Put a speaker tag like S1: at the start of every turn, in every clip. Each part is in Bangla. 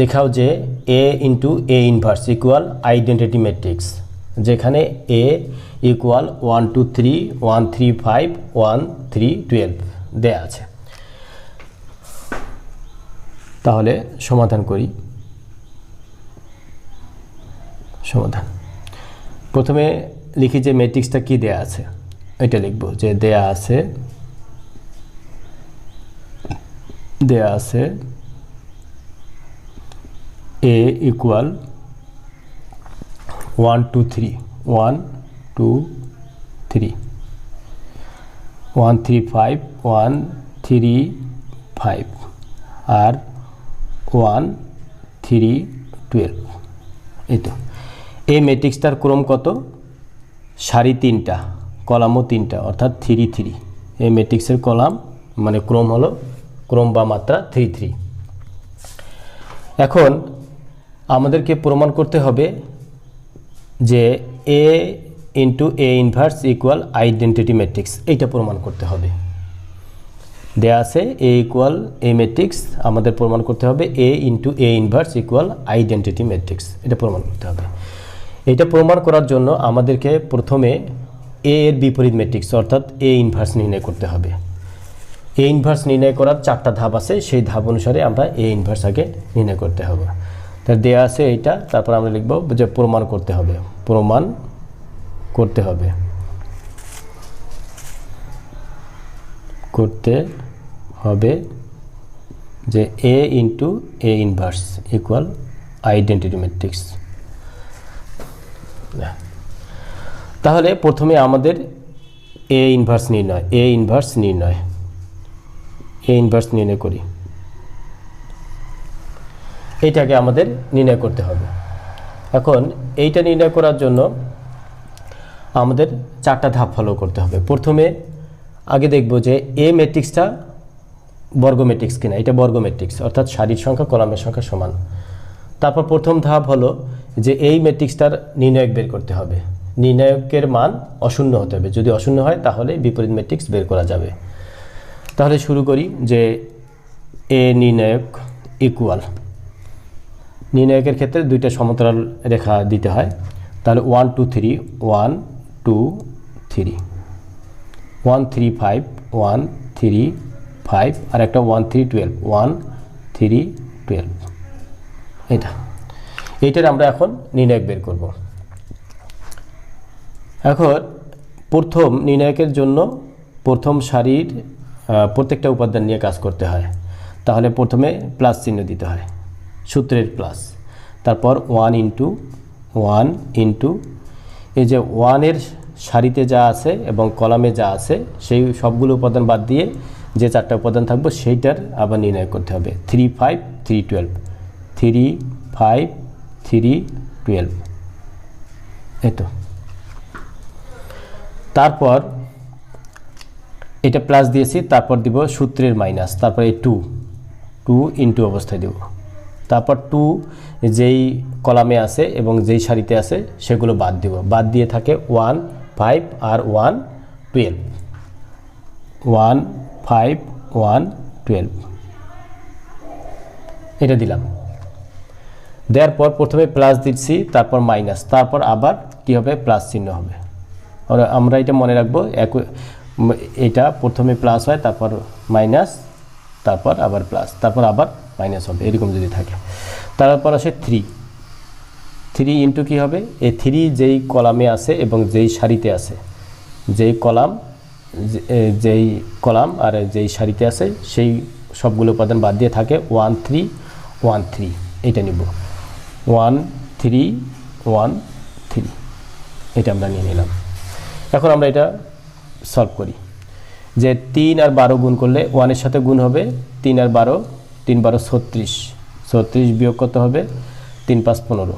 S1: দেখাও যে A into A inverse equal identity matrix যেখানে A equal one two three one three five one three twelve দেয়া আছে। তাহলে সমাধান করি। সমাধান। প্রথমে লিখি যে ম্যাট্রিক্সটা কি দেয়া আছে? এটা লিখব যে দেয়া আছে দেয়া আছে A equal one two three one two three one three five one three five R one three twelve এই তো। এই ম্যাট্রিক্সটার ক্রম কত? সারি তিনটা, কলামও তিনটা, অর্থাৎ থ্রি থ্রি এই ম্যাট্রিক্সের কলাম মানে ক্রম হলো ক্রম বা মাত্রা থ্রি থ্রি এখন আমাদেরকে প্রমাণ করতে হবে যে A into A inverse equal identity matrix এইটা প্রমাণ করতে হবে। দেয়া আছে এ ইকুয়াল এ ম্যাট্রিক্স আমাদের প্রমাণ করতে হবে A into A inverse equal identity matrix এটা প্রমাণ করতে হবে। এটা প্রমাণ করার জন্য আমাদেরকে প্রথমে এ এর বিপরীত ম্যাট্রিক্স অর্থাৎ এ ইনভার্স নির্ণয় করতে হবে। এ ইনভার্স নির্ণয় করার চারটা ধাপ আছে, সেই ধাপ অনুসারে আমরা এ ইনভার্স আগে নির্ণয় করতে হবে। তা দেয়া আছে এইটা তারপর আমরা লিখব যে প্রমাণ করতে হবে, প্রমাণ করতে হবে। করতে হবে যে A into A inverse equal identity matrix তাহলে প্রথমে আমাদের এ ইনভার্স নির্ণয় এ ইনভার্স নির্ণয় এ ইনভার্স নির্ণয় করি। এইটাকে আমাদের নির্ণয় করতে হবে। এখন এইটা নির্ণয় করার জন্য আমাদের চারটা ধাপ ফলো করতে হবে। প্রথমে আগে দেখব যে এ ম্যাট্রিক্সটা বর্গ ম্যাট্রিক্স কিনা, এটা বর্গ ম্যাট্রিক্স অর্থাৎ সারির সংখ্যা, কলামের সংখ্যা সমান। তারপর প্রথম ধাপ হলো যে এই ম্যাট্রিক্সটার নির্ণায়ক বের করতে হবে। নির্ণায়কের মান অশূন্য হতে হবে। যদি অশূন্য হয়, তাহলে বিপরীত ম্যাট্রিক্স বের করা যাবে। তাহলে শুরু করি যে এ নির্ণায়ক ইকুয়াল নির্ণায়কের ক্ষেত্রে দুইটা সমতল রেখা দিতে হয়। তাহলে one two three one two three one three five one three five আর একটা one three twelve one three twelve এটা এইটার আমরা এখন নির্ণায়ক বের করব। এখন প্রথম নির্ণায়কের জন্য প্রথম সারির প্রত্যেকটা উপাদান নিয়ে কাজ করতে হয়। তাহলে প্রথমে প্লাস চিহ্ন দিতে হয়। সূত্রের প্লাস তারপর ওয়ান ইন্টু ওয়ান ইন্টু এই যে ওয়ানের সারিতে যা আছে এবং কলামে যা আছে, সেই সবগুলো উপাদান বাদ দিয়ে যে চারটা উপাদান থাকবে, সেইটার আবার নির্ণয় করতে হবে। Three five three twelve three five three twelve এই তো। তারপর এটা প্লাস দিয়েছি, তারপর দিব সূত্রের মাইনাস তারপর এই টু টু ইন্টু অবস্থায় দেব। তারপর টু যেই কলামে আছে এবং যেই সারিতে আছে সেগুলো বাদ দিব। বাদ দিয়ে থাকে ওয়ান ফাইভ আর one twelve one five one twelve এটা দিলাম। দেওয়ার পর প্রথমে প্লাস দিচ্ছি, তারপর মাইনাস তারপর আবার কী হবে? প্লাস চিহ্ন হবে। আমরা- এটা মনে রাখব, এক এটা প্রথমে প্লাস হয়, তারপর মাইনাস তারপর আবার প্লাস তারপর আবার মাইনাস হবে এরকম যদি থাকে। তারপর আসে থ্রি থ্রি ইন্টু কী হবে? এই থ্রি যেই কলামে আছে এবং যেই সারিতে আছে যেই কলাম এ, যেই কলাম আর যেই সারিতে আছে সেই সবগুলো উপাদান বাদ দিয়ে থাকে ওয়ান থ্রি ওয়ান থ্রি এটা নিব। ওয়ান থ্রি ওয়ান থ্রি এটা আমরা নিয়ে নিলাম। এখন আমরা এটা সলভ করি। যে তিন আর বারো গুণ করলে ওয়ানের সাথে গুণ হবে তিন আর বারো তিন বারো ছত্রিশ। ছত্রিশ বিয়োগ কত হবে? তিন পাঁচ পনেরো।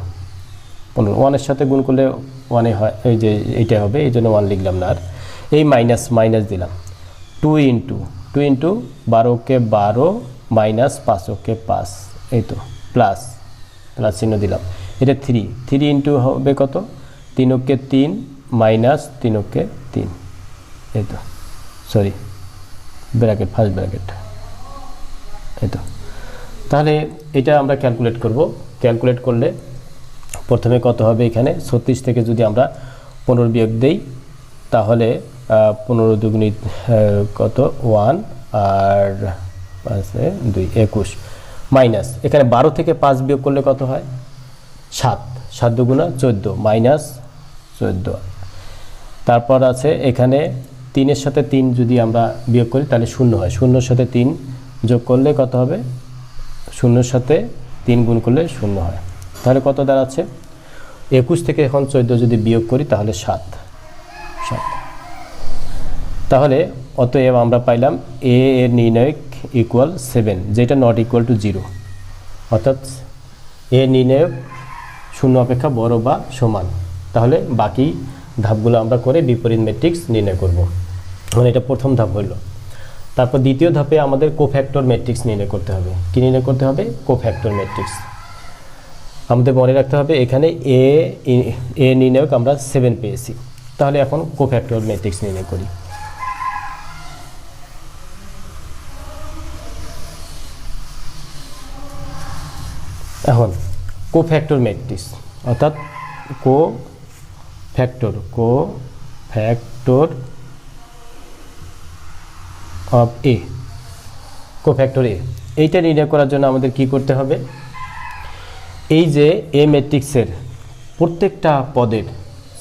S1: পনেরো। ওয়ানের সাথে গুণ করলে ওয়ানে হয়, এই যে এইটা হবে, এই জন্য ওয়ান লিখলাম না আর। এই মাইনাস মাইনাস দিলাম। টু ইন্টু টু ইন্টু বারোকে বারো মাইনাস পাঁচকে পাঁচ, এই তো, প্লাস প্লাস চিহ্ন দিলাম। এটা থ্রি থ্রি ইন্টু হবে কত? তিনকে তিন মাইনাস তিনকে তিন, এই তো সরি ব্র্যাকেট ফার্স্ট ব্র্যাকেট, এই তো। তাহলে এটা আমরা ক্যালকুলেট করব। ক্যালকুলেট করলে প্রথমে কত হবে এখানে? ছত্রিশ থেকে যদি আমরা পনেরো বিয়োগ দেই, তাহলে পনেরো দুগুণি কত? ওয়ান আর আছে দুই, একুশ। মাইনাস এখানে বারো থেকে পাঁচ বিয়োগ করলে কত হয়? সাত। সাত দুগুণা চোদ্দ মাইনাস চোদ্দ। তারপর আছে এখানে তিনের সাথে তিন যদি আমরা বিয়োগ করি, তাহলে শূন্য হয়। শূন্যর সাথে তিন যোগ করলে কত হবে? শূন্যর সাথে তিন গুণ করলে শূন্য হয়। তাহলে কত দাঁড়াচ্ছে? একুশ থেকে এখন চোদ্দ যদি বিয়োগ করি, তাহলে সাত। সাত। তাহলে অতএব আমরা পাইলাম এ এর নির্ণায়ক ইকুয়াল সেভেন যেটা নট ইকুয়াল টু জিরো অর্থাৎ এ নির্ণায়ক শূন্য অপেক্ষা বড় বা সমান। তাহলে বাকি ধাপগুলো আমরা করে বিপরীত ম্যাট্রিক্স নির্ণয় করব। মানে এটা প্রথম ধাপ হলো। তারপর দ্বিতীয় ধাপে আমাদের কোফ্যাক্টর ম্যাট্রিক্স নির্ণয় করতে হবে। কি নির্ণয় করতে হবে? কোফ্যাক্টর ম্যাট্রিক্স আমাদের মনে রাখতে হবে, এখানে এ এ নির্ণায়ক আমরা সেভেন পেয়েছি। তাহলে এখন কোফ্যাক্টর ম্যাট্রিক্স নির্ণয় করি। এখন কোফ্যাক্টর ম্যাট্রিক্স অর্থাৎ cofactor cofactor of A cofactor A এইটা নির্ণয় করার জন্য আমাদের কি করতে হবে? এই যে এ ম্যাট্রিক্সের প্রত্যেকটা পদের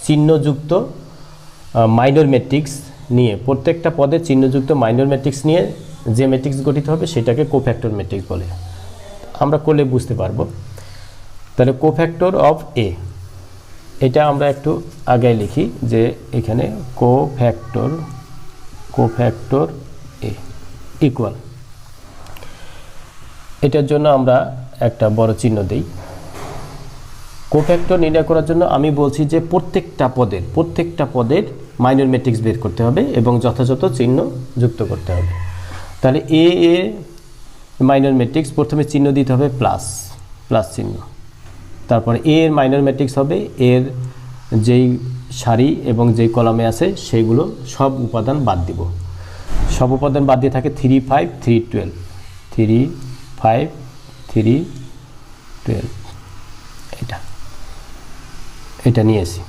S1: চিহ্নযুক্ত মাইনর ম্যাট্রিক্স নিয়ে, প্রত্যেকটা পদের চিহ্নযুক্ত মাইনর ম্যাট্রিক্স নিয়ে যে ম্যাট্রিক্স গঠিত হবে সেটাকে কোফ্যাক্টর ম্যাট্রিক্স বলে। আমরা করলে বুঝতে পারব। তাহলে কোফ্যাক্টর অফ এ এটা আমরা একটু আগে লিখি যে এখানে কোফ্যাক্টর কোফ্যাক্টর ইকুয়াল এটার জন্য আমরা একটা বড় চিহ্ন দেই। কোফ্যাক্টর নির্ণয় করার জন্য আমি বলছি যে প্রত্যেকটা পদের প্রত্যেকটা পদের মাইনর ম্যাট্রিক্স বের করতে হবে এবং যথাযথ চিহ্ন যুক্ত করতে হবে। তাহলে এ এ মাইনর ম্যাট্রিক্স প্রথমে চিহ্ন দিতে হবে প্লাস প্লাস চিহ্ন। তারপর এ এর মাইনর ম্যাট্রিক্স হবে এর যেই সারি এবং যেই কলামে আছে সেইগুলো সব উপাদান বাদ দিব। সব উপাদান বাদ দিয়ে থাকে three five three twelve three five three twelve এটা। এটা নিয়েছি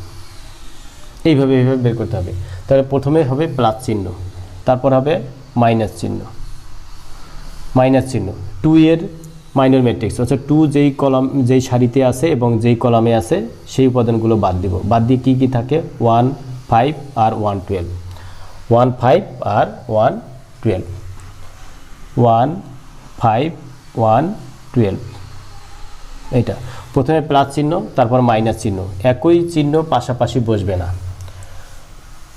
S1: এইভাবে এইভাবে বের করতে হবে। তাহলে প্রথমে হবে প্লাস চিহ্ন। তারপর হবে মাইনাস চিহ্ন। মাইনাস চিহ্ন। টু এর মাইনর ম্যাট্রিক্স অর্থাৎ টু যেই কলাম যেই সারিতে আছে এবং যেই কলামে আছে, সেই উপাদানগুলো বাদ দিব। বাদ দিয়ে কী কী থাকে? ওয়ান ফাইভ আর ওয়ান টুয়েলভ ওয়ান ফাইভ আর one twelve one five one twelve এইটা। প্রথমে প্লাস চিহ্ন, তারপর মাইনাস চিহ্ন। একই চিহ্ন পাশাপাশি বসবে না।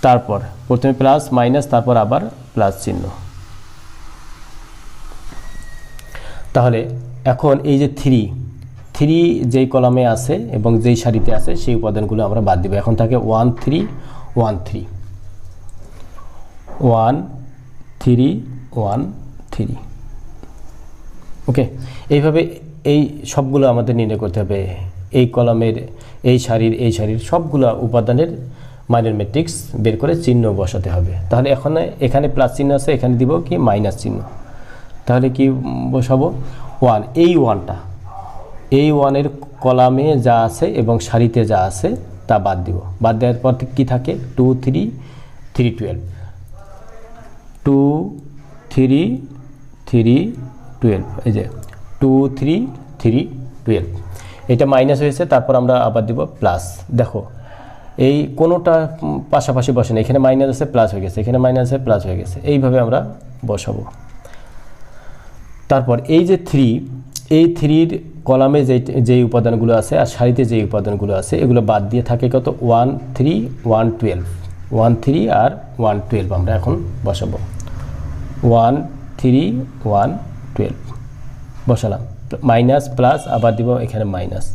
S1: তারপর প্রথমে প্লাস মাইনাস তারপর আবার প্লাস চিহ্ন। তাহলে এখন এই যে থ্রি থ্রি যেই কলামে আছে এবং যেই সারিতে আছে, সেই উপাদানগুলো আমরা বাদ দিব। এখন থাকে one three one three one, three one, three. Okay? এইভাবে এই সবগুলো আমাদের নির্ণয় করতে হবে। এই কলামের, এই শাড়ির এই শাড়ির সবগুলো উপাদানের মাইনার ম্যাট্রিক্স বের করে চিহ্ন বসাতে হবে। তাহলে এখন এখানে প্লাস চিহ্ন আছে, এখানে দিব কি মাইনাস চিহ্ন। তাহলে কি বসাবো? ওয়ান এই ওয়ানটা এই ওয়ানের কলামে যা আছে এবং শাড়িতে যা আছে তা বাদ দিব। বাদ দেওয়ার পর কি থাকে? Two three three twelve two three three twelve এই যে টু থ্রি থ্রি টুয়েলভ এটা মাইনাস হয়েছে, তারপর আমরা আবার দিব প্লাস দেখো, এই কোনোটা পাশাপাশি বসে না এখানে মাইনাস আছে প্লাস হয়ে গেছে। এখানে মাইনাস আছে প্লাস হয়ে গেছে। এইভাবে আমরা বসাবো। তারপর এই যে থ্রি এই থ্রির কলামে যে, যেই উপাদানগুলো আছে আর সারিতে যেই উপাদানগুলো আছে, এগুলো বাদ দিয়ে থাকে কত? One three one twelve one three আর ওয়ান টুয়েলভ আমরা এখন বসাবো। ওয়ান থ্রি ওয়ান টুয়েলভ বসালাম। মাইনাস প্লাস আবার দিব এখানে মাইনাস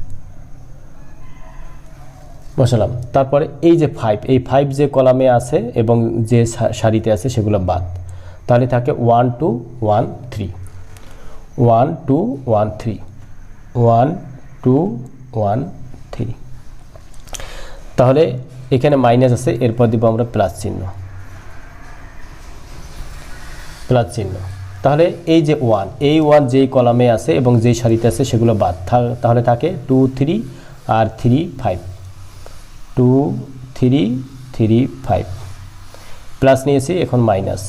S1: বসালাম। তারপরে এই যে ফাইভ এই ফাইভ যে কলামে আছে এবং যে সারিতে আছে সেগুলো বাদ। তাহলে থাকে one two one three one two one three one two one three তাহলে এখানে মাইনাস আছে, এরপর দিব আমরা প্লাস চিহ্ন। প্লাস চিহ্ন। তাহলে এই যে ওয়ান এই ওয়ান যেই কলামে আছে এবং যেই সারিতে আছে সেগুলো বাদ। তাহলে থাকে টু থ্রি আর three five two three three five plus নিয়েছি এখন মাইনাস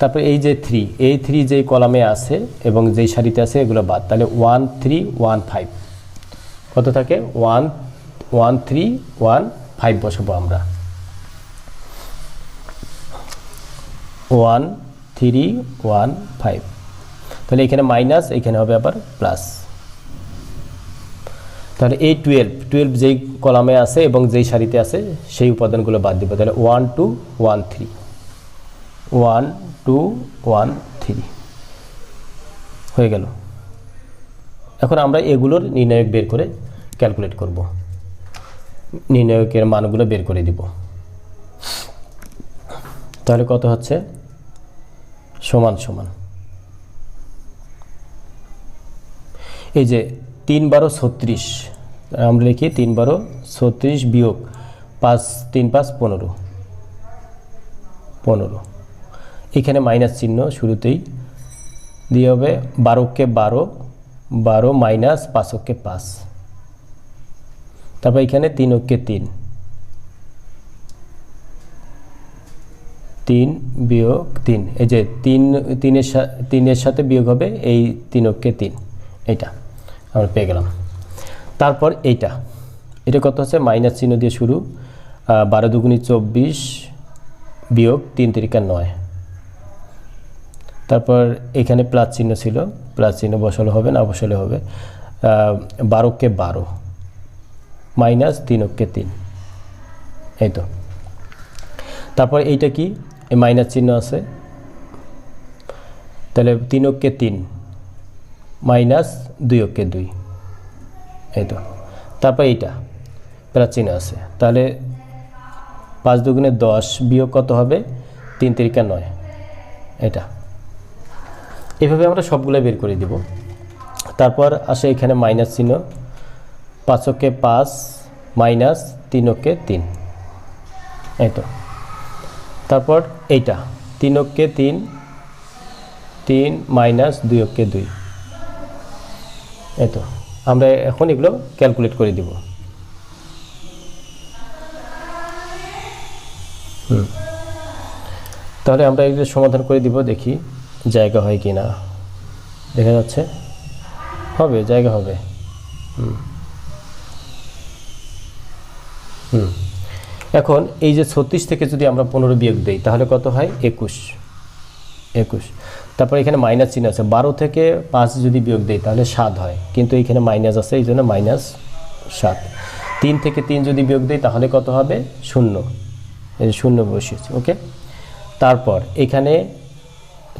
S1: তারপর এই যে থ্রি এই থ্রি যেই কলামে আছে এবং যেই সারিতে আছে এগুলো বাদ। তাহলে ওয়ান থ্রি ওয়ান ফাইভ কত থাকে? One one three one five বসাবো আমরা। One, three, one, five. তাহলে এখানে মাইনাস, এখানে হবে আবার প্লাস। তাহলে এই টুয়েলভ টুয়েলভ যেই কলামে আছে এবং যেই সারিতে আছে, সেই উপাদানগুলো বাদ দিব। তাহলে one, two, one, three. One, two, one, three. হয়ে গেল। এখন আমরা এগুলোর নির্ণায়ক বের করে ক্যালকুলেট করব। নির্ণায়কের মানগুলো বের করে দিব। তাহলে কত হচ্ছে? সমান সমান। এই যে তিন বারো ছত্রিশ, আমরা লিখি তিন বারো ছত্রিশ বিয়োগ পাঁচ, তিন পাঁচ পনেরো। পনেরো। এখানে মাইনাস চিহ্ন শুরুতেই দিয়ে হবে বারোকে বারো বারো মাইনাস পাঁচকে পাঁচ। তারপর এখানে তিন ওকে তিন। তিন বিয়োগ তিন। এই যে তিন, তিনের তিনের সাথে বিয়োগ হবে এই তিন ওকে তিন। এটা আমরা পেয়ে গেলাম। তারপর এইটা। এটা কত হচ্ছে? মাইনাস চিহ্ন দিয়ে শুরু। বারো দুগুনি চব্বিশ বিয়োগ তিন তিরিকা নয়। তারপর এখানে প্লাস চিহ্ন ছিল। প্লাস চিহ্ন বসালে হবে, না বসালে হবে? বারোকে বারো মাইনাস তিন ওকে তিন। এই তো। তারপর এইটা কি? এই মাইনাস চিহ্ন আছে। তাহলে তিন ওকে তিন, মাইনাস দুই ওকে দুই। এই তো। তারপর এইটা, প্লাস চিহ্ন আছে। তাহলে পাঁচ দুগুণে দশ বিয়োগ কত হবে? তিন তিরিকা নয়। এটা। এভাবে আমরা সবগুলো বের করে দিব। তারপর আসে এখানে মাইনাস চিহ্ন। পাঁচকে পাঁচ, মাইনাস তিনকে তিন। এই তো। তারপর এইটা তিনকে তিন তিন মাইনাস দুই এই তো, আমরা এখন এগুলো ক্যালকুলেট করে দিব। তাহলে আমরা এগুলো সমাধান করে দিব, দেখি জায়গা হয় কি না দেখা যাচ্ছে, হবে, জায়গা হবে। হুম। হুম। এখন এই যে ছত্রিশ থেকে যদি আমরা পনেরো বিয়োগ দিই, তাহলে কত হয়? একুশ। একুশ। তারপর এখানে মাইনাস চিহ্ন আছে। বারো থেকে পাঁচ যদি বিয়োগ দিই, তাহলে সাত হয়। কিন্তু এখানে মাইনাস আছে, এই জন্য মাইনাস সাত। তিন থেকে তিন যদি বিয়োগ দিই, তাহলে কত হবে? শূন্য। শূন্য বসিয়েছি, ওকে? তারপর এখানে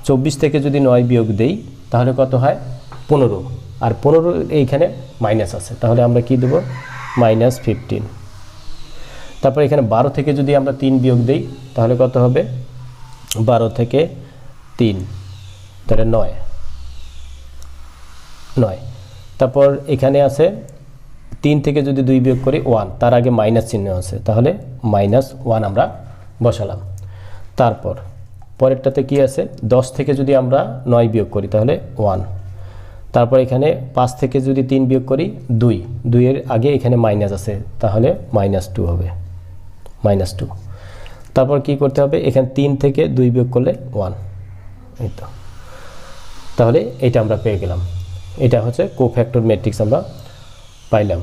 S1: চব্বিশ থেকে যদি নয় বিয়োগ দেই, তাহলে কত হয়? পনেরো। আর পনেরো এইখানে মাইনাস আছে। তাহলে আমরা কি দেবো? Minus fifteen. তারপর এখানে বারো থেকে যদি আমরা তিন বিয়োগ দিই, তাহলে কত হবে? বারো থেকে তিন। তাহলে নয়। নয়। তারপর এখানে আছে, তিন থেকে যদি দুই বিয়োগ করি, ওয়ান। তার আগে মাইনাস চিহ্ন আছে, তাহলে মাইনাস ওয়ান আমরা বসালাম। তারপর, পরেরটাতে কি আছে? দশ থেকে যদি আমরা নয় বিয়োগ করি, তাহলে ওয়ান। তারপর এখানে পাঁচ থেকে যদি তিন বিয়োগ করি, দুই। দুইয়ের আগে এখানে মাইনাস আছে, তাহলে মাইনাস টু হবে। মাইনাস টু তারপর কি করতে হবে? এখানে তিন থেকে দুই বিয়োগ করলে ওয়ান এই তো। তাহলে এটা আমরা পেয়ে গেলাম। এটা হচ্ছে কোফ্যাক্টর ম্যাট্রিক্স আমরা পাইলাম।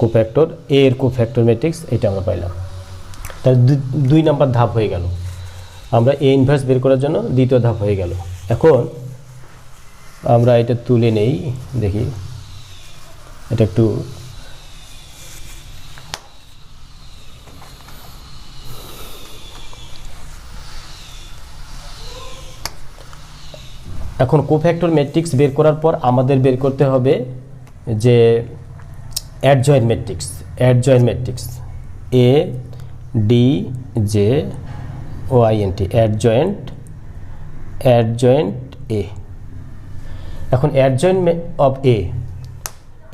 S1: কোফ্যাক্টর এ এর কোফ্যাক্টর ম্যাট্রিক্স এটা আমরা পাইলাম। তাহলে দুই নাম্বার ধাপ হয়ে গেল। আমরা এ ইনভার্স বের করার জন্য দ্বিতীয় ধাপ হয়ে গেল। এখন আমরা এটা তুলে নেই, দেখি। এটা একটু এখন কোফ্যাক্টর ম্যাট্রিক্স বের করার পর আমাদের বের করতে হবে যে adjoint matrix adjoint matrix A D J O I N T adjoint adjoint A এখন অ্যাডজয়েন্ট অফ এ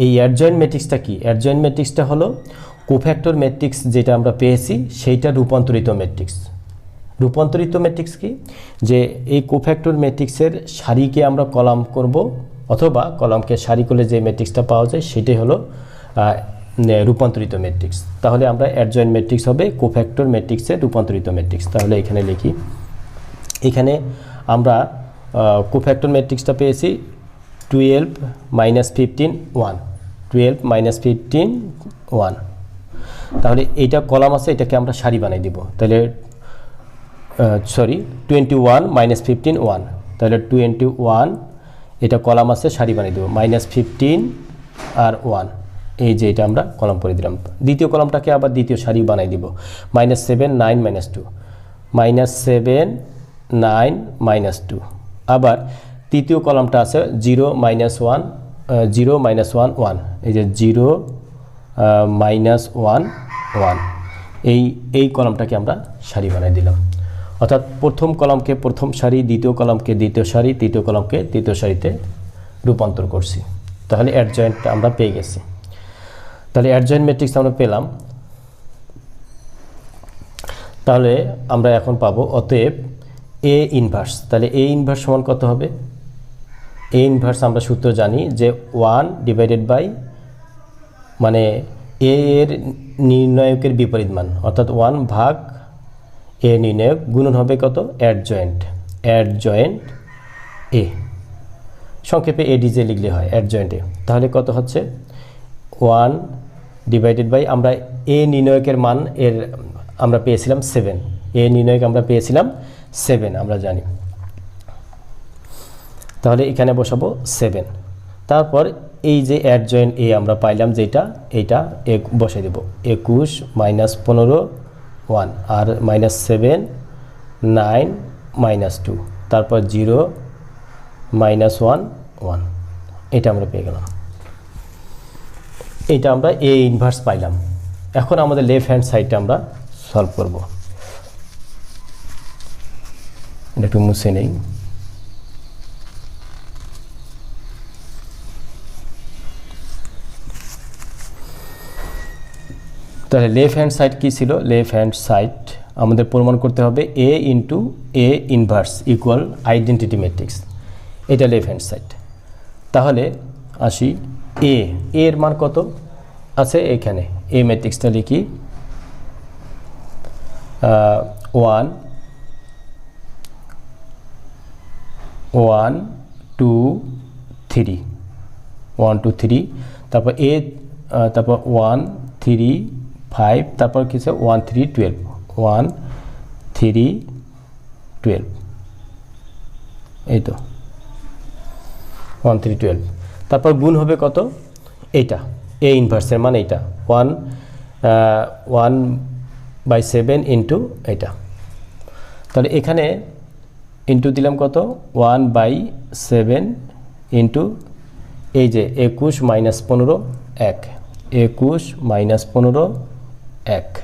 S1: এই অ্যাডজয়েন্ট ম্যাট্রিক্সটা কি? অ্যাডজয়েন্ট ম্যাট্রিক্সটা হলো কোফ্যাক্টর ম্যাট্রিক্স যেটা আমরা পেয়েছি, সেইটা রূপান্তরিত ম্যাট্রিক্স রূপান্তরিত ম্যাট্রিক্স কি? যে এই কোফ্যাক্টর ম্যাট্রিক্সের সারিকে আমরা কলাম করব, অথবা কলামকে সারি করলে যে ম্যাট্রিক্সটা পাওয়া যায়, সেটাই হলো রূপান্তরিত ম্যাট্রিক্স তাহলে আমরা অ্যাডজয়েন্ট ম্যাট্রিক্স হবে কোফ্যাক্টর ম্যাট্রিক্সের রূপান্তরিত ম্যাট্রিক্স তাহলে এখানে লিখি, এখানে আমরা কোফ্যাক্টর ম্যাট্রিক্সটা পেয়েছি twelve minus fifteen one twelve minus fifteen one তাহলে এইটা কলাম আছে, এটাকে আমরা সারি বানাই দিব। তাহলে sorry twenty one minus fifteen one তাহলে টোয়েন্টি ওয়ান এটা কলাম আছে, সারি বানিয়ে দেবো। মাইনাস ফিফটিন আর ওয়ান এই যে এটা আমরা কলাম করে দিলাম। দ্বিতীয় কলামটাকে আবার দ্বিতীয় সারি বানাই দিব। Minus seven nine minus two minus seven nine minus two আবার তৃতীয় কলামটা আছে zero minus one zero minus one one এই যে জিরো মাইনাস ওয়ান ওয়ান এই এই কলামটাকে আমরা সারি বানাই দিলাম। অর্থাৎ প্রথম কলামকে প্রথম সারি, দ্বিতীয় কলামকে দ্বিতীয় সারি, তৃতীয় কলামকে তৃতীয় সারিতে রূপান্তর করছি। তাহলে অ্যাডজয়েন্টটা আমরা পেয়ে গেছি। তাহলে অ্যাডজয়েন্ট ম্যাট্রিক্স আমরা পেলাম। তাহলে আমরা এখন পাবো অতএব এ ইনভার্স তাহলে এ ইনভার্স সমান কত হবে? এ ইনভার্স আমরা সূত্র জানি যে ওয়ান ডিভাইডেড বাই মানে এ এর নির্ণায়কের বিপরীত মান। অর্থাৎ ওয়ান ভাগ এ নির্ণায়ক গুণন হবে কত? অ্যাডজয়েন্ট অ্যাডজয়েন্ট এ সংক্ষেপে এডিজে লিখলে হয় অ্যাডজয়েন্ট এ তাহলে কত হচ্ছে? ওয়ান ডিভাইডেড বাই আমরা এ নির্ণায়কের মান এর, আমরা পেয়েছিলাম সেভেন এ নির্ণায়ক আমরা পেয়েছিলাম সেভেন আমরা জানি। তাহলে এখানে বসাবো সেভেন তারপর এই যে অ্যাডজয়েন্ট এ আমরা পাইলাম যেটা এক বসে দেব। একুশ মাইনাস পনেরো ওয়ান আর minus seven, nine, minus two. তারপর জিরো, মাইনাস ওয়ান ওয়ান। এটা আমরা পেয়ে গেলাম। এটা আমরা এ ইনভার্স পাইলাম। এখন আমাদের লেফট হ্যান্ড সাইডটা আমরা সলভ করব। এটা একটু মুছে নেই। তাহলে লেফট হ্যান্ড সাইড কী ছিল? লেফট হ্যান্ড সাইড আমাদের প্রমাণ করতে হবে A into A inverse equal identity matrix এটা লেফট হ্যান্ড সাইড তাহলে আসি এ এর মান কত? আছে এখানে। এ ম্যাট্রিক্সটা লিখি। One one two three one two three তারপর এ তারপর ওয়ান থ্রি ফাইভ তারপর কিছু one three twelve one three twelve এই তো। ওয়ান থ্রি টুয়েলভ তারপর গুণ হবে কত? এইটা। এ ইনভার্সের মানে এইটা। One one by seven into এইটা। তাহলে এখানে ইন্টু দিলাম কত? ওয়ান বাই সেভেন ইন্টু এই যে একুশ মাইনাস পনেরো, এক। একুশ মাইনাস পনেরো এক।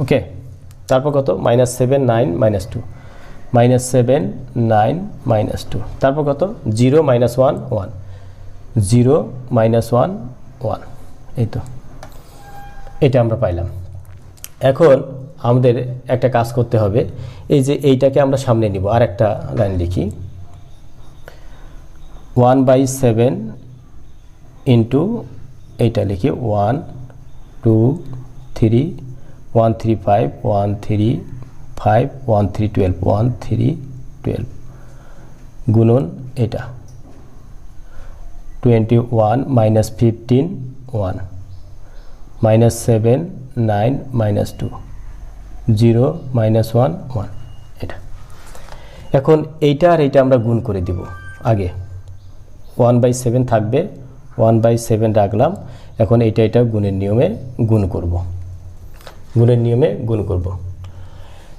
S1: ওকে, তারপর কত? Minus seven nine minus two. Minus seven nine minus two. তারপর কত? Zero minus one one. Zero minus one one. এই তো। এটা আমরা পাইলাম। এখন আমাদের একটা কাজ করতে হবে। এই যে এইটাকে আমরা সামনে নিব। আর একটা লাইন লিখি। ওয়ান বাই সেভেন ইন্টু এইটা লিখি। One two three one three five one three five one three twelve one three twelve গুণন এটা twenty one minus fifteen one minus seven nine minus two zero minus one one এটা এখন এইটা আর এইটা আমরা গুণ করে দিব। আগে ওয়ান বাই সেভেন থাকবে ওয়ান বাই সেভেন রাখলাম। এখন এইটা এটা গুণের নিয়মে গুণ করব। গুণের নিয়মে গুণ করব।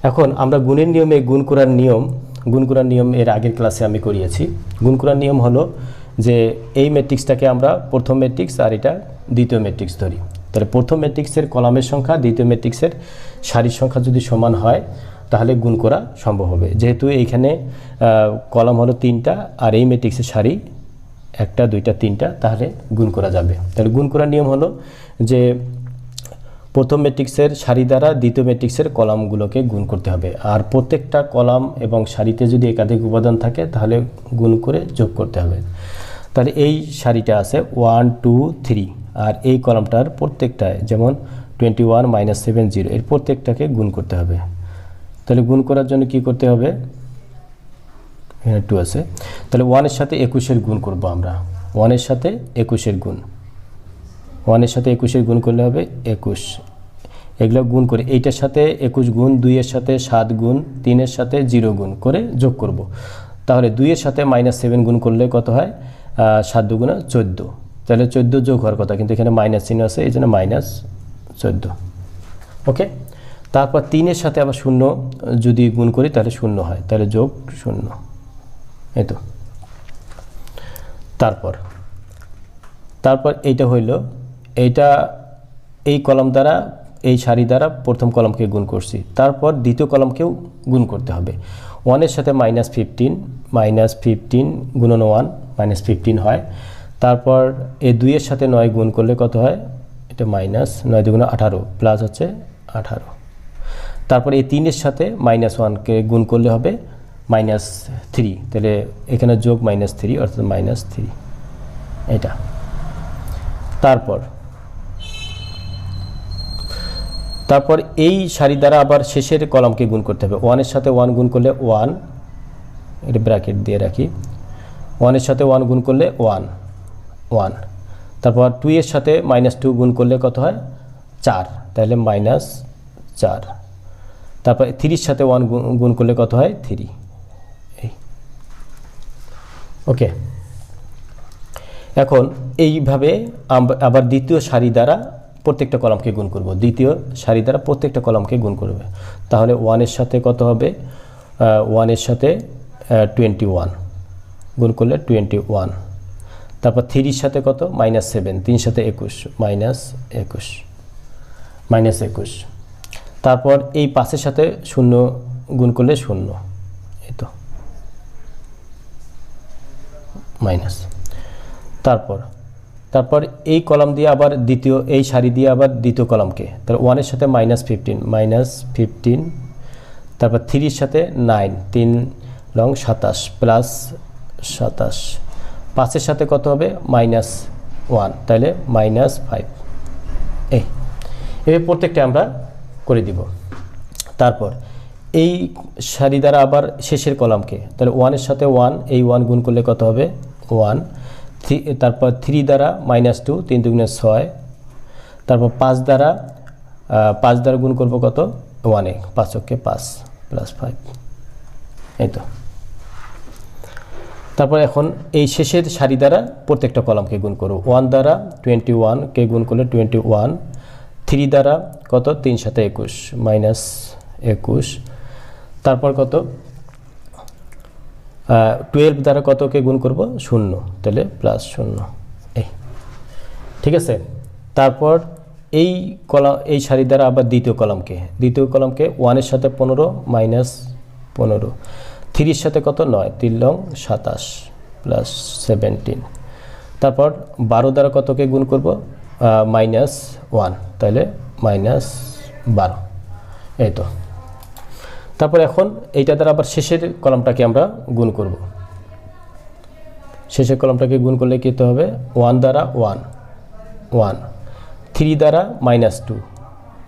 S1: এখন আমরা গুণের নিয়মে গুণ করার নিয়ম, গুণ করার নিয়ম এর আগের ক্লাসে আমি করিয়েছি। গুণ করার নিয়ম হলো যে এই ম্যাট্রিক্সটাকে আমরা প্রথম ম্যাট্রিক্স আর এটা দ্বিতীয় ম্যাট্রিক্স ধরি। তাহলে প্রথম ম্যাট্রিক্সের কলামের সংখ্যা, দ্বিতীয় ম্যাট্রিক্সের সারির সংখ্যা যদি সমান হয়, তাহলে গুণ করা সম্ভব হবে। যেহেতু এইখানে কলাম হলো তিনটা আর এই ম্যাট্রিক্সের সারি একটা, দুইটা, তিনটা, তাহলে গুণ করা যাবে। তাহলে গুণ করার নিয়ম হলো যে প্রথম ম্যাট্রিক্সের সারি দ্বারা দ্বিতীয় ম্যাট্রিক্সের কলামগুলোকে গুণ করতে হবে। আর প্রত্যেকটা কলাম এবং সারিতে যদি একাধিক উপাদান থাকে, তাহলে গুণ করে যোগ করতে হবে। তাহলে এই সারিটা আছে ওয়ান টু থ্রি আর এই কলামটার প্রত্যেকটায় যেমন twenty one minus seven zero এর প্রত্যেকটাকে গুণ করতে হবে। তাহলে গুণ করার জন্য কি করতে হবে? এখানে টু আছে। তাহলে ওয়ানের সাথে একুশের গুণ করব আমরা। ওয়ানের সাথে একুশের গুণ। ওয়ানের সাথে একুশের গুণ করলে হবে একুশ। এগুলো গুণ করে এইটার সাথে একুশ গুণ, দুইয়ের সাথে সাত গুণ, তিনের সাথে জিরো গুণ করে যোগ করব। তাহলে দুইয়ের সাথে মাইনাস সেভেন গুণ করলে কত হয়? সাত দুগুণা চোদ্দ। তাহলে চোদ্দ যোগ হওয়ার কথা, কিন্তু এখানে মাইনাস চিহ্ন আছে, এই জন্য মাইনাস চোদ্দ। ওকে তারপর তিনের সাথে আবার শূন্য যদি গুণ করি, তাহলে শূন্য হয়। তাহলে যোগ শূন্য। এই তো তারপর তারপর এইটা হইল, এইটা এই কলম দ্বারা, এই সারি দ্বারা প্রথম কলমকে গুণ করছি। তারপর দ্বিতীয় কলমকেও গুণ করতে হবে। ওয়ানের সাথে মাইনাস ফিফটিন মাইনাস ফিফটিন গুণন ওয়ান মাইনাস ফিফটিন হয়। তারপর এই দুইয়ের সাথে নয় গুণ করলে কত হয়? এটা মাইনাস নয় দুগুণ আঠারো প্লাস হচ্ছে আঠারো। তারপর এই তিনের সাথে মাইনাস ওয়ানকে গুণ করলে হবে মাইনাস থ্রি তাহলে এখানে যোগ মাইনাস থ্রি অর্থাৎ মাইনাস থ্রি এটা। তারপর তারপর এই সারি দ্বারা আবার শেষের কলমকে গুণ করতে হবে। ওয়ানের সাথে ওয়ান গুণ করলে ওয়ান এটা ব্র্যাকেট দিয়ে রাখি। ওয়ানের সাথে ওয়ান গুণ করলে ওয়ান ওয়ান তারপর টু এর সাথে মাইনাস টু গুণ করলে কত হয়? চার। তাহলে মাইনাস চার। তারপর থ্রির সাথে ওয়ান গুণ করলে কত হয়? থ্রি ওকে এখন এইভাবে আবার দ্বিতীয় সারি দ্বারা প্রত্যেকটা কলামকে গুণ করব। দ্বিতীয় সারি দ্বারা প্রত্যেকটা কলামকে গুণ করবে। তাহলে ওয়ানের সাথে কত হবে? ওয়ানের সাথে টোয়েন্টি ওয়ান গুণ করলে টোয়েন্টি ওয়ান তারপর থ্রির সাথে কত? মাইনাস সেভেন তিন সাথে একুশ। মাইনাস একুশ। মাইনাস একুশ। তারপর এই পাঁচের সাথে শূন্য গুণ করলে শূন্য এই তো মাইনাস। তারপর তারপর এই কলাম দিয়ে আবার দ্বিতীয়, এই সারি দিয়ে আবার দ্বিতীয় কলামকে। তাহলে ওয়ানের সাথে মাইনাস ফিফটিন মাইনাস ফিফটিন তারপর থ্রির সাথে নাইন তিন রং সাতাশ প্লাস সাতাশ। পাঁচের সাথে কত হবে? মাইনাস ওয়ান তাহলে মাইনাস ফাইভ এই, এভাবে প্রত্যেকটা আমরা করে দিব। তারপর, এই সারি দ্বারা আবার শেষের কলামকে, তাহলে ওয়ানের সাথে ওয়ান এই ওয়ান গুণ করলে কত হবে? ওয়ান থ্রি তারপর থ্রি দ্বারা মাইনাস টু তিন দুগুণে ছয়, তারপর পাঁচ দ্বারা পাঁচ দ্বারা গুণ করব কত? ওয়ানে পাঁচ অক্ষে পাঁচ প্লাস ফাইভ এই তো। তারপর এখন এই শেষের সারি দ্বারা প্রত্যেকটা কলামকে গুণ করো। ওয়ান দ্বারা টোয়েন্টি ওয়ানকে গুণ করলে টোয়েন্টি ওয়ান থ্রি দ্বারা কত? তিন সাথে একুশ মাইনাস একুশ। তারপর কত? টুয়েলভ দ্বারা কতকে গুণ করব? শূন্য। তাহলে প্লাস শূন্য। এই। ঠিক আছে? তারপর এই কলাম এই সারি দ্বারা আবার দ্বিতীয় কলামকে। দ্বিতীয় কলামকে ওয়ানের সাথে পনেরো মাইনাস পনেরো। থ্রির সাথে কত? নয়। তিন লং সাতাশ প্লাস সেভেন্টিন তারপর বারো দ্বারা কতকে গুণ করব? মাইনাস ওয়ান তাহলে মাইনাস বারো। এই তো। তারপর এখন এইটা দ্বারা আবার শেষের কলমটাকে আমরা গুণ করব। শেষের কলমটাকে গুণ করলে কী হবে? ওয়ান দ্বারা ওয়ান ওয়ান। থ্রি দ্বারা minus two,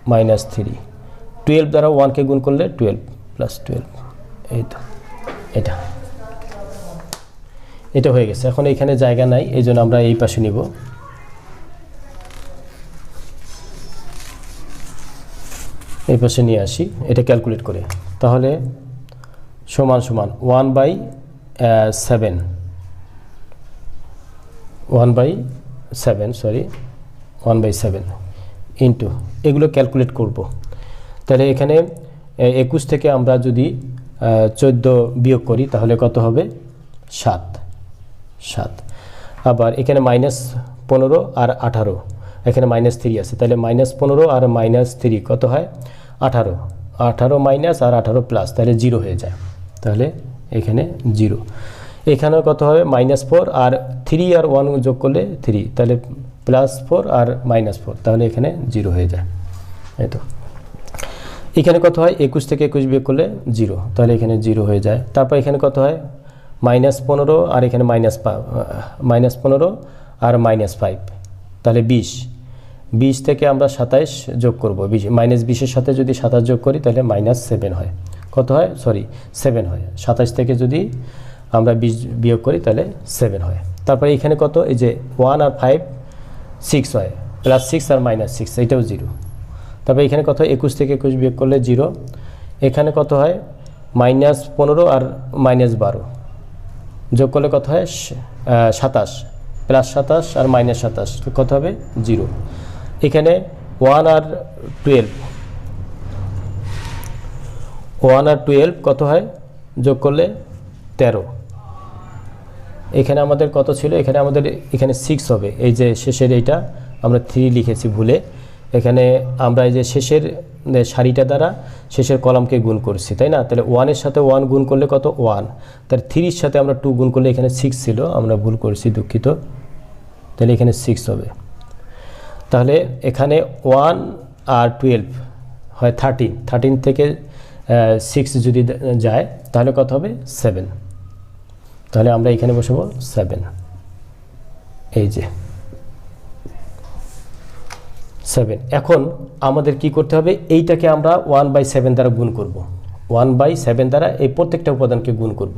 S1: minus three. Twelve দ্বারা ওয়ানকে গুণ করলে টুয়েলভ প্লাস টুয়েলভ। এই তো, এটা। এটা হয়ে গেছে। এখন এখানে জায়গা নাই, এই জন্য আমরা এই পাশে নিব। এই পাশে নিয়ে আসি, এটা ক্যালকুলেট করে। তাহলে সমান সমান one by seven one by seven sorry one by seven into এগুলো ক্যালকুলেট করব। তাহলে এখানে একুশ থেকে আমরা যদি চোদ্দ বিয়োগ করি, তাহলে কত হবে? সাত। সাত। আবার এখানে মাইনাস পনেরো আর আঠারো। এখানে মাইনাস থ্রি আছে। তাহলে মাইনাস পনেরো আর মাইনাস থ্রি কত হয়? আঠারো। আঠারো মাইনাস আর আঠারো প্লাস তাহলে জিরো হয়ে যায়। তাহলে এখানে জিরো এখানেও কত হবে? মাইনাস ফোর আর থ্রি আর ওয়ান যোগ করলে থ্রি তাহলে প্লাস ফোর আর মাইনাস ফোর তাহলে এখানে জিরো হয়ে যায়। এই তো। এখানে কত হয়? একুশ থেকে একুশ বিয়োগ করলে জিরো তাহলে এখানে জিরো হয়ে যায়। তারপর এখানে কত হয়? মাইনাস পনেরো আর এখানে মাইনাস মাইনাস পনেরো আর মাইনাস ফাইভ তাহলে বিশ। বিশ থেকে আমরা সাতাইশ যোগ করব, বিশ মাইনাস বিশের সাথে যদি সাতাশ যোগ করি, তাহলে মাইনাস সেভেন হয়। কত হয়? সরি সেভেন হয়। সাতাশ থেকে যদি আমরা বিশ বিয়োগ করি, তাহলে সেভেন হয়। তারপরে এখানে কত? এই যে ওয়ান আর ফাইভ সিক্স হয়। প্লাস সিক্স আর মাইনাস সিক্স এইটাও জিরো তবে এখানে কত? হয় একুশ থেকে একুশ বিয়োগ করলে জিরো এখানে কত হয়? মাইনাস পনেরো আর মাইনাস বারো। যোগ করলে কত হয়? সাতাশ। প্লাস সাতাশ আর মাইনাস সাতাশ, কত হবে? জিরো এখানে ওয়ান আর টুয়েলভ ওয়ান আর টুয়েলভ কত হয়? যোগ করলে তেরো। এখানে আমাদের কত ছিল? এখানে আমাদের, এখানে সিক্স হবে। এই যে শেষের এইটা, আমরা থ্রি লিখেছি ভুলে। এখানে আমরা এই যে শেষের সারিটা দ্বারা শেষের কলামকে গুণ করছি, তাই না? তাহলে ওয়ানের সাথে ওয়ান গুণ করলে কত? ওয়ান তার থ্রির সাথে আমরা টু গুণ করলে এখানে সিক্স ছিল। আমরা ভুল করছি, দুঃখিত। তাহলে এখানে সিক্স হবে। তাহলে এখানে ওয়ান আর টুয়েলভ হয় থার্টিন থার্টিন থেকে সিক্স যদি যায়, তাহলে কত হবে? সেভেন তাহলে আমরা এখানে বসাবো সেভেন এই যে। সেভেন এখন আমাদের কি করতে হবে? এইটাকে আমরা ওয়ান বাই সেভেন দ্বারা গুণ করব। ওয়ান বাই সেভেন দ্বারা এই প্রত্যেকটা উপাদানকে গুণ করব।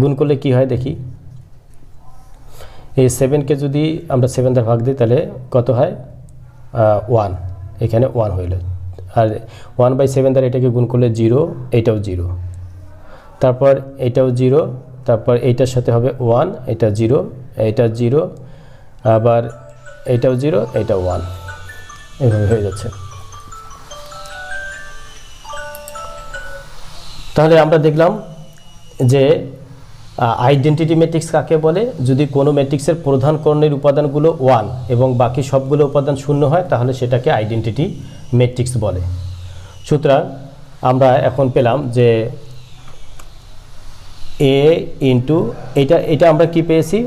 S1: গুণ করলে কি হয় দেখি? এই সেভেনকে যদি আমরা সেভেন দ্বারা ভাগ দিই, তাহলে কত হয়? ওয়ান এখানে ওয়ান হইল। আর ওয়ান বাই সেভেন দ্বারা এটাকে গুণ করলে জিরো এটাও জিরো তারপর এটাও জিরো তারপর এইটার সাথে হবে ওয়ান এটা জিরো এটা জিরো আবার এটাও জিরো এটা ওয়ান এভাবে হয়ে যাচ্ছে। তাহলে আমরা দেখলাম যে আইডেন্টিটি ম্যাট্রিক্স কাকে বলে? যদি কোনো ম্যাট্রিক্সের প্রধান কর্ণের উপাদানগুলো ওয়ান এবং বাকি সবগুলো উপাদান শূন্য হয়, তাহলে সেটাকে আইডেন্টিটি ম্যাট্রিক্স বলে। সুতরাং আমরা এখন পেলাম যে এ ইন্টু এটা এটা আমরা কি পেয়েছি?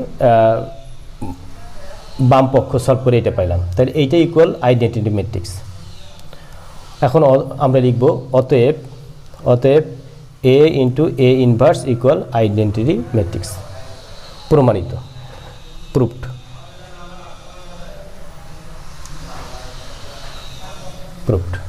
S1: বাম পক্ষ সলভ করে এটা পাইলাম। তাহলে এইটা ইকুয়াল আইডেন্টিটি ম্যাট্রিক্স এখন আমরা লিখব অতএব অতএব A into A inverse equal identity matrix প্রমাণিত প্রুফড প্রুফড